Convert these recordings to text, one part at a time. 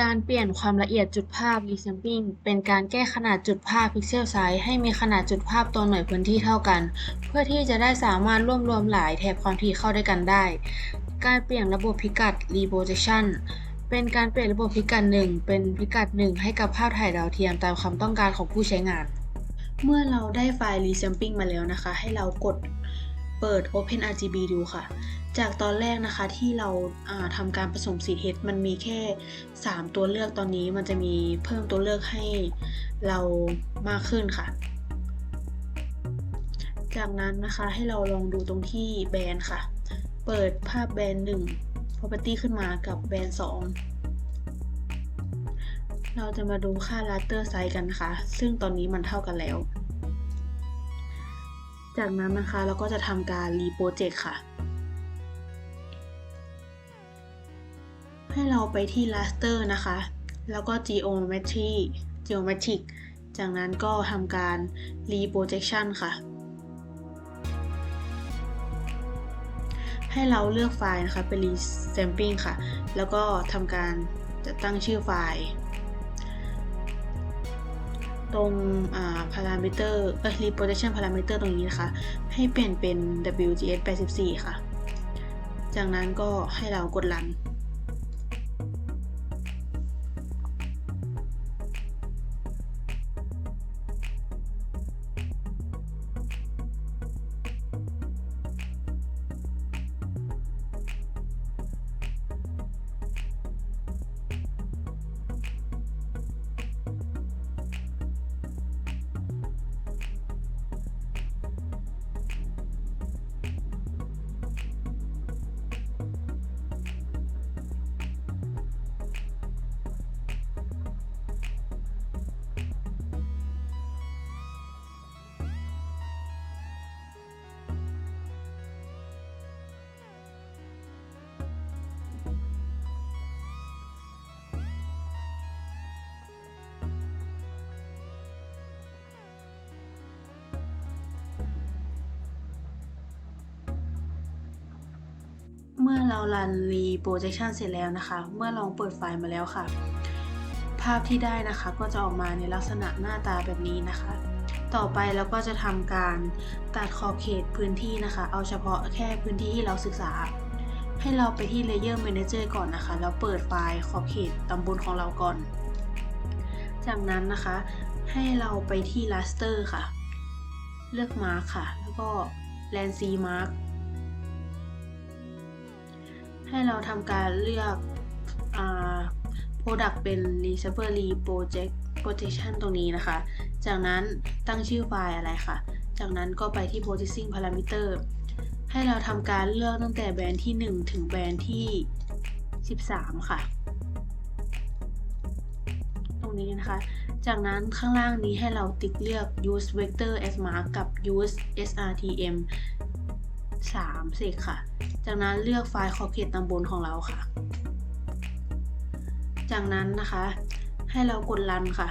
การเปลี่ยนความละเอียดจุดภาพ Resampling เป็นการแก้ขนาดจุดภาพ Pixel Size ให้มีขนาดจุดภาพตัวหน่วยพื้นที่เท่ากัน เพื่อที่จะได้สามารถรวบรวมหลายแถบความถี่เข้าด้วยกันได้ การเปลี่ยนระบบพิกัด Reprojection เป็นการเปลี่ยนระบบพิกัดหนึ่งเป็นพิกัดหนึ่งให้กับภาพถ่ายดาวเทียมตามความต้องการของผู้ใช้งาน เมื่อเราได้ไฟล์ Resampling มาแล้วนะคะ ให้เรากด เปิด OpenRGB ดูค่ะ จากตอนแรกนะคะที่เราาทำการผสมสีเทสมันมีแค่ 3 ตัวเลือกตอนนี้มันจะมีเพิ่มตัวเลือกให้เรามากขึ้นค่ะ จากนั้นนะคะให้เราลองดูตรงที่แบรนด์ค่ะ เปิดภาพแบรนด์1 property ขึ้นมากับแบรนด์2เราจะมาดูค่า raster size กันนะคะ ซึ่งตอนนี้มันเท่ากันแล้ว จากนั้นนะคะเราก็จะทำการ reproject ค่ะ ให้เราไปที่ raster นะคะ แล้วก็ geometry geometric จากนั้นก็ทำการ reprojection ค่ะ ให้เราเลือกไฟล์นะคะเป็น resampling ค่ะ แล้วก็ทำการจะตั้งชื่อไฟล์ ตรงอ่ารามิเตอร์เอ่อ reprojection parameter ตรงนี้นะคะ ให้เปลี่ยนเป็น WGS 84 ค่ะ จากนั้นก็ให้เรากดรัน เมื่อเรารัน reprojection เสร็จแล้วนะคะ เมื่อลองเปิดไฟล์มาแล้วค่ะ ภาพที่ได้นะคะก็จะออกมาในลักษณะหน้าตาแบบนี้นะคะ ต่อไปเราก็จะทำการตัดขอบเขตพื้นที่นะคะ เอาเฉพาะแค่พื้นที่ที่เราศึกษา ให้เราไปที่ layer manager ก่อนนะคะ แล้วเปิดไฟล์ขอบเขตตำบลของเราก่อน จากนั้นนะคะ ให้เราไปที่ raster ค่ะ เลือก mark ค่ะ แล้วก็ land c mark ให้เราทำการเลือกอ product เป็น receiver reproject projection ตรงนี้นะคะ จากนั้นตั้งชื่อไฟล์อะไรค่ะ จากนั้นก็ไปที่ processing parameter ให้เราทำการเลือกตั้งแต่แบรนด์ที่ 1 ถึงแบรนด์ที่ 13 ค่ะ ตรงนี้นะคะ จากนั้นข้างล่างนี้ให้เราติ๊กเลือก use vector as mark กับ use srtm 3เสกค่ะ จากนั้นเลือกไฟล์ขอบเขตตำบลของเราค่ะ จากนั้นนะคะ ให้เรากดรันค่ะ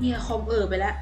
เฮียคอมเออไปแล้ว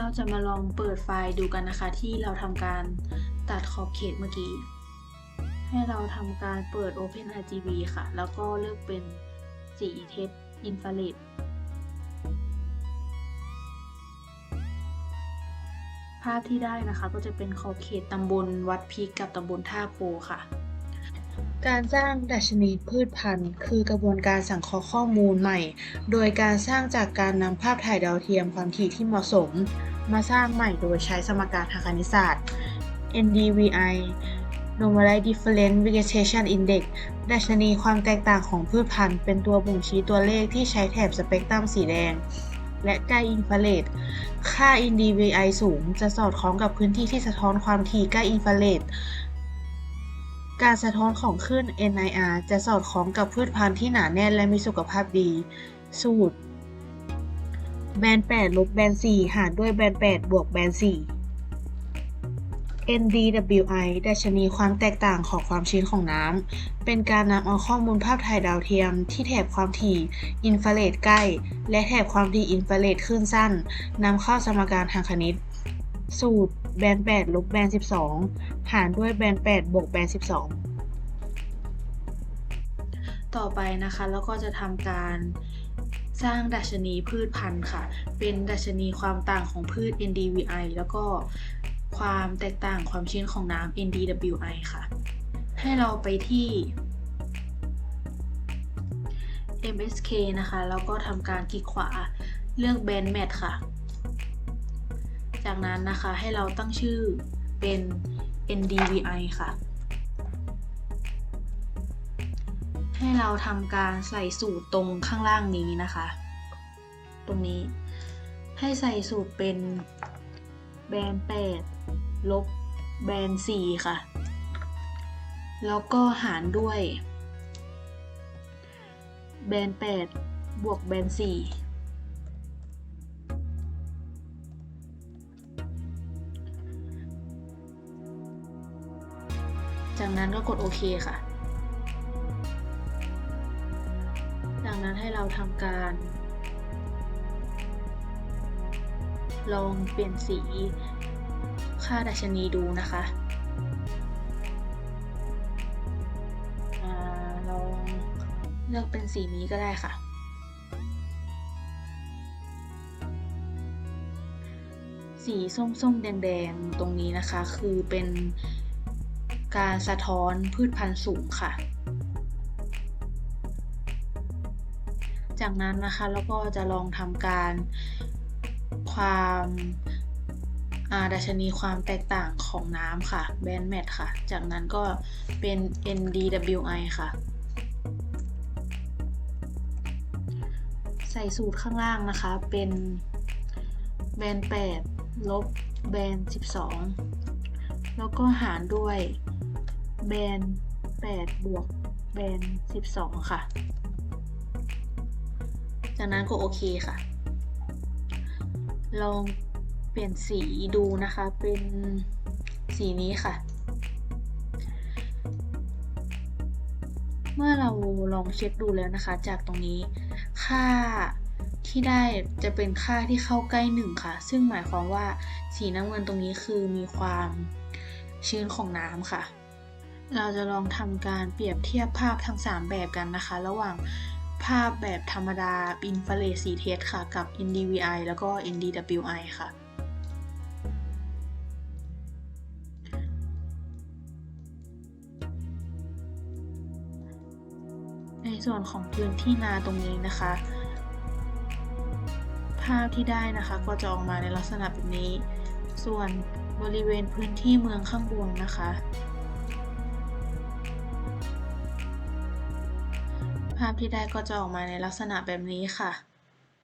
เราจะมาลองเปิดไฟล์ดูกันนะคะที่เราทำการตัดขอบเขตเมื่อกี้ ให้เราทำการเปิด Open RGB ค่ะ แล้วก็เลือกเป็นสีเทปอินฟราเรดภาพที่ได้นะคะก็จะเป็นขอบเขตตำบลวัดพีกกับตำบลท่าโพค่ะ การสร้างดัชนีพืชพันธุ์ คือกระบวนการสังเคราะห์ข้อมูลใหม่ โดยการสร้างจากการนำภาพถ่ายดาวเทียมความถี่ที่เหมาะสม มาสร้างใหม่โดยใช้สมการทางคณิตศาสตร์ NDVI Normalized Difference Vegetation Index ดัชนีความแตกต่างของพืชพันธุ์ เป็นตัวบ่งชี้ตัวเลขที่ใช้แถบสเปกตรัมสีแดง และใกล้อินฟราเรดค่า NDVI สูงจะสอดคล้องกับพื้นที่ที่สะท้อนความถี่ใกล้อินฟราเรด การสะท้อนของคลื่น NIR จะสอดคล้องกับพืชพันธุ์ที่หนาแน่นและมีสุขภาพดี สูตร แบน 8 ลบแบน 4 หารด้วยแบน 8 บวกแบน 4 NDWI ดัชนีความแตกต่างของความชื้นของน้ำ เป็นการนำเอาข้อมูลภาพถ่ายดาวเทียมที่แถบความถี่อินฟราเรดใกล้ และแถบความถี่อินฟราเรดคลื่นสั้นนำเข้าสมการทางคณิต สูตร แบน8ลบแบน12หารด้วยแบน8บวกแบน12ต่อไปนะคะแล้วก็จะทำการสร้างดัชนีพืชพันธุ์ค่ะ เป็นดัชนีความต่างของพืช NDVI แล้วก็ความแตกต่างความชื้นของน้ำ NDWI ค่ะ ให้เราไปที่ MSK นะคะ แล้วก็ทำการคลิกขวาเลือก Band Match ค่ะ จากนั้นนะคะให้เราตั้งชื่อเป็น NDVI ค่ะ ให้เราทำการใส่สูตรตรงข้างล่างนี้นะคะ ตรงนี้ให้ใส่สูตรเป็นแบน8ลบแบน4ค่ะ แล้วก็หารด้วย แบน8บวกแบน4 จากนั้นก็กดโอเคค่ะ จากนั้นให้เราทำการ ลองเปลี่ยนสีค่าดัชนีดูนะคะอ่าลองเลือกเป็นสีนี้ก็ได้ค่ะ สีส้มๆแดงๆตรงนี้นะคะ คือเป็น การสะท้อนพืชพันธุ์สูงค่ะ จากนั้นนะคะแล้วก็จะลองทำการความอาดัชนีความแตกต่างของน้ำค่ะ แบนแมทค่ะ จากนั้นก็เป็น NDWI ค่ะ ใส่สูตรข้างล่างนะคะ เป็นแบน8ลบแบน12 แล้วก็หารด้วย แบน8บวกแบน12 ค่ะ จากนั้นก็โอเคค่ะ ลองเปลี่ยนสีดูนะคะ เป็นสีนี้ค่ะ เมื่อเราลองเช็คดูแล้วนะคะ จากตรงนี้ค่าที่ได้จะเป็นค่าที่เข้าใกล้หนึ่งค่ะ ซึ่งหมายความว่าสีน้ำเงินตรงนี้คือมีความชื้นของน้ำค่ะ เราจะลองทำการเปรียบเทียบภาพทั้ง 3 แบบกันนะคะ ระหว่างภาพแบบธรรมดาอินฟราเรดสีเทสค่ะ กับ NDVI แล้วก็ NDWI ค่ะ ในส่วนของพื้นที่นาตรงนี้นะคะ ภาพที่ได้นะคะก็จะออกมาในลักษณะแบบนี้ ส่วนบริเวณพื้นที่เมืองข้างบนนะคะ ที่ได้ก็จะออกมาในลักษณะแบบนี้ค่ะ